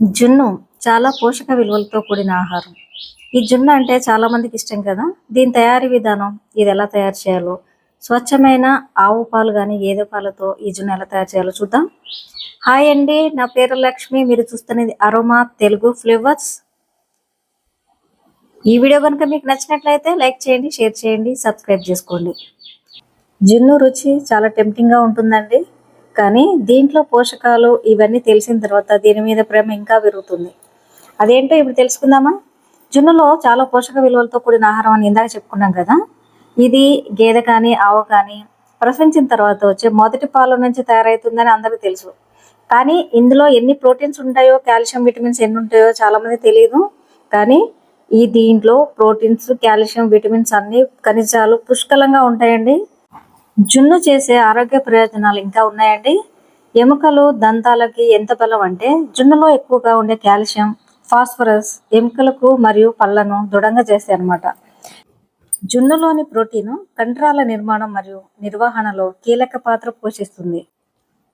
జున్ను చాలా పోషక విలువలతో కూడిన ఆహారం. ఈ జున్ను అంటే చాలా మందికి ఇష్టం కదా? దీని తయారీ విధానం ఇది ఎలా తయారు చేయాలో స్వచ్ఛమైన ఆవు పాలు కానీ గేదె పాలతో ఈ జున్ను ఎలా తయారు చేయాలో చూద్దాం. హాయ్ అండి నా పేరు లక్ష్మి. మీరు చూస్తున్నది అరోమా తెలుగు ఫ్లేవర్స్. ఈ వీడియో కనుక మీకు నచ్చినట్లయితే లైక్ చేయండి షేర్ చేయండి సబ్స్క్రైబ్ చేసుకోండి. జున్ను రుచి చాలా టెంప్టింగ్గా ఉంటుందండి. కానీ దీంట్లో పోషకాలు ఇవన్నీ తెలిసిన తర్వాత దీని మీద ప్రేమ ఇంకా పెరుగుతుంది. అదేంటో ఇప్పుడు తెలుసుకుందామా? జున్నులో చాలా పోషక విలువలతో కూడిన ఆహారం అని ఇందాక చెప్పుకున్నాం కదా. ఇది గేదె కానీ ఆవు కానీ ప్రసవించిన తర్వాత వచ్చే మొదటి పాల నుంచి తయారవుతుందని అందరికీ తెలుసు. కానీ ఇందులో ఎన్ని ప్రోటీన్స్ ఉంటాయో కాల్షియం విటమిన్స్ ఎన్ని ఉంటాయో చాలామంది తెలియదు కానీ ఈ దీంట్లో ప్రోటీన్స్ కాల్షియం విటమిన్స్ అన్ని ఖనిజాలు పుష్కలంగా ఉంటాయండి. జున్ను చేసే ఆరోగ్య ప్రయోజనాలు ఇంకా ఉన్నాయండి. ఎముకలు దంతాలకి ఎంత బలం అంటే జున్నులో ఎక్కువగా ఉండే కాల్షియం ఫాస్ఫరస్ ఎముకలకు మరియు పళ్ళను దృఢంగా చేస్తాయి అన్నమాట. జున్నులోని ప్రోటీన్ కండరాల నిర్మాణం మరియు నిర్వహణలో కీలక పాత్ర పోషిస్తుంది.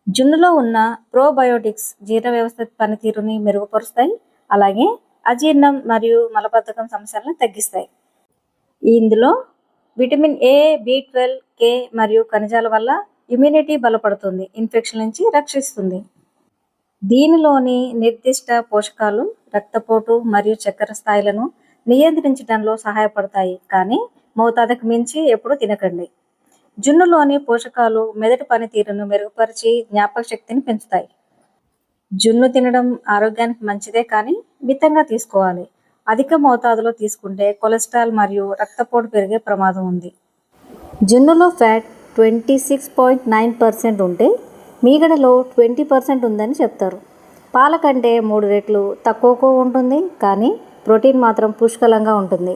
జున్నులో ఉన్న ప్రోబయోటిక్స్ జీర్ణ వ్యవస్థ పనితీరుని మెరుగుపరుస్తాయి. అలాగే అజీర్ణం మరియు మలబద్ధకం సమస్యలను తగ్గిస్తాయి. ఇందులో vitamin A B twelve K మరియు ఖనిజాల వల్ల ఇమ్యూనిటీ బలపడుతుంది ఇన్ఫెక్షన్ నుంచి రక్షిస్తుంది. దీనిలోని నిర్దిష్ట పోషకాలు రక్తపోటు మరియు చక్కెర స్థాయిలను నియంత్రించడంలో సహాయపడతాయి కానీ మోతాదుకు మించి ఎప్పుడు తినకండి. జున్నులోని పోషకాలు మెదటి పనితీరును మెరుగుపరిచి జ్ఞాపక శక్తిని పెంచుతాయి. జున్ను తినడం ఆరోగ్యానికి మంచిదే కానీ మితంగా తీసుకోవాలి. అధిక మోతాదులో తీసుకుంటే కొలెస్ట్రాల్ మరియు రక్తపోటు పెరిగే ప్రమాదం ఉంది. జున్నులో fat twenty six point nine percent ఉంటే మీగడలో ట్వంటీ పర్సెంట్ ఉందని చెప్తారు. పాల కంటే మూడు రెట్లు తక్కువకు ఉంటుంది కానీ ప్రోటీన్ మాత్రం పుష్కలంగా ఉంటుంది.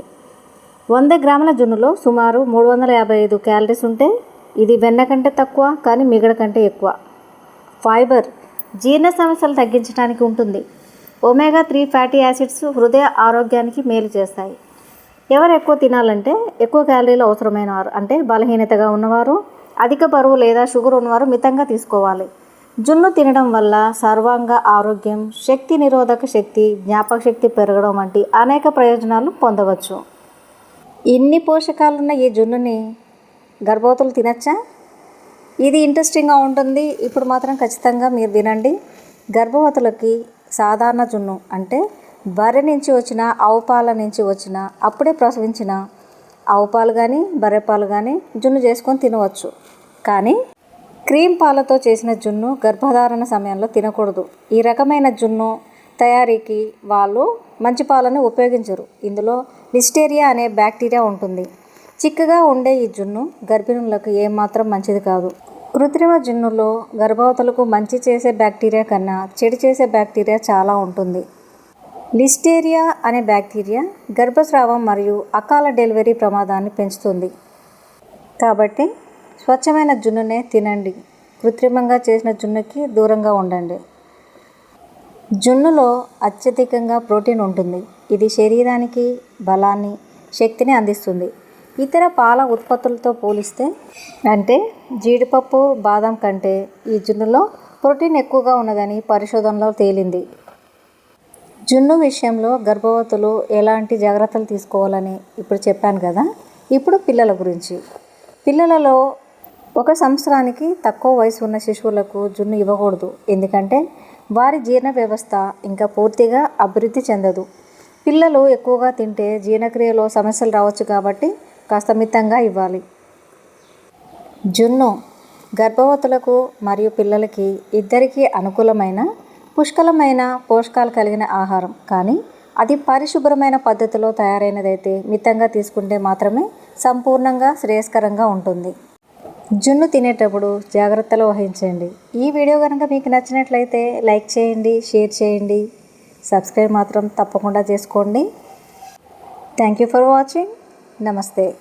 వంద గ్రాముల జున్నులో సుమారు మూడు వందల యాభై ఐదు క్యాలరీస్ ఉంటే ఇది వెన్న కంటే తక్కువ కానీ మిగడ కంటే ఎక్కువ. ఫైబర్ జీర్ణ సమస్యలు తగ్గించడానికి ఉంటుంది. ఒమేగా త్రీ ఫ్యాటీ యాసిడ్స్ హృదయ ఆరోగ్యానికి మేలు చేస్తాయి. ఎవరు ఎక్కువ తినాలంటే ఎక్కువ క్యాలరీలు అవసరమైన వారు అంటే బలహీనతగా ఉన్నవారు అధిక బరువు లేదా షుగర్ ఉన్నవారు మితంగా తీసుకోవాలి. జున్ను తినడం వల్ల సర్వాంగ ఆరోగ్యం శక్తి నిరోధక శక్తి జ్ఞాపక శక్తి పెరగడం వంటి అనేక ప్రయోజనాలు పొందవచ్చు. ఇన్ని పోషకాలున్న ఈ జున్నుని గర్భవతులు తినచ్చా? ఇది ఇంట్రెస్టింగ్గా ఉంటుంది. ఇప్పుడు మాత్రం ఖచ్చితంగా మీరు వినండి. గర్భవతులకి సాధారణ జున్ను అంటే బర్రె నుంచి వచ్చిన ఆవు పాల నుంచి వచ్చిన అప్పుడే ప్రసవించిన ఆవు పాలు కానీ బర్రె పాలు కానీ జున్ను చేసుకొని తినవచ్చు. కానీ క్రీమ్ పాలతో చేసిన జున్ను గర్భధారణ సమయంలో తినకూడదు. ఈ రకమైన జున్ను తయారీకి వాళ్ళు మంచి పాలను ఉపయోగించరు. ఇందులో లిస్టేరియా అనే బ్యాక్టీరియా ఉంటుంది. చిక్కగా ఉండే ఈ జున్ను గర్భిణులకు ఏమాత్రం మంచిది కాదు. కృత్రిమ జున్నులో గర్భవతులకు మంచి చేసే బ్యాక్టీరియా కన్నా చెడు చేసే బ్యాక్టీరియా చాలా ఉంటుంది. లిస్టేరియా అనే బ్యాక్టీరియా గర్భస్రావం మరియు అకాల డెలివరీ ప్రమాదాన్ని పెంచుతుంది. కాబట్టి స్వచ్ఛమైన జున్నునే తినండి. కృత్రిమంగా చేసిన జున్నుకి దూరంగా ఉండండి. జున్నులో అత్యధికంగా ప్రోటీన్ ఉంటుంది. ఇది శరీరానికి బలాన్ని శక్తిని అందిస్తుంది. ఇతర పాల ఉత్పత్తులతో పోలిస్తే అంటే జీడిపప్పు బాదం కంటే ఈ జున్నులో ప్రోటీన్ ఎక్కువగా ఉన్నదని పరిశోధనలో తేలింది. జున్ను విషయంలో గర్భవతులు ఎలాంటి జాగ్రత్తలు తీసుకోవాలని ఇప్పుడు చెప్పాను కదా? ఇప్పుడు పిల్లల గురించి. పిల్లలలో ఒక సంవత్సరానికి తక్కువ వయసు ఉన్న శిశువులకు జున్ను ఇవ్వకూడదు. ఎందుకంటే వారి జీర్ణ వ్యవస్థ ఇంకా పూర్తిగా అభివృద్ధి చెందదు. పిల్లలు ఎక్కువగా తింటే జీర్ణక్రియలో సమస్యలు రావచ్చు కాబట్టి కాస్త మితంగా ఇవ్వాలి. జున్ను గర్భవతులకు మరియు పిల్లలకి ఇద్దరికీ అనుకూలమైన పుష్కలమైన పోషకాలు కలిగిన ఆహారం. కానీ అది పరిశుభ్రమైన పద్ధతిలో తయారైనదైతే మితంగా తీసుకుంటే మాత్రమే సంపూర్ణంగా శ్రేయస్కరంగా ఉంటుంది. జున్ను తినేటప్పుడు జాగ్రత్తలు వహించండి. ఈ వీడియో కనుక మీకు నచ్చినట్లయితే లైక్ చేయండి షేర్ చేయండి. సబ్స్క్రైబ్ మాత్రం తప్పకుండా చేసుకోండి. Thank you for watching. నమస్తే.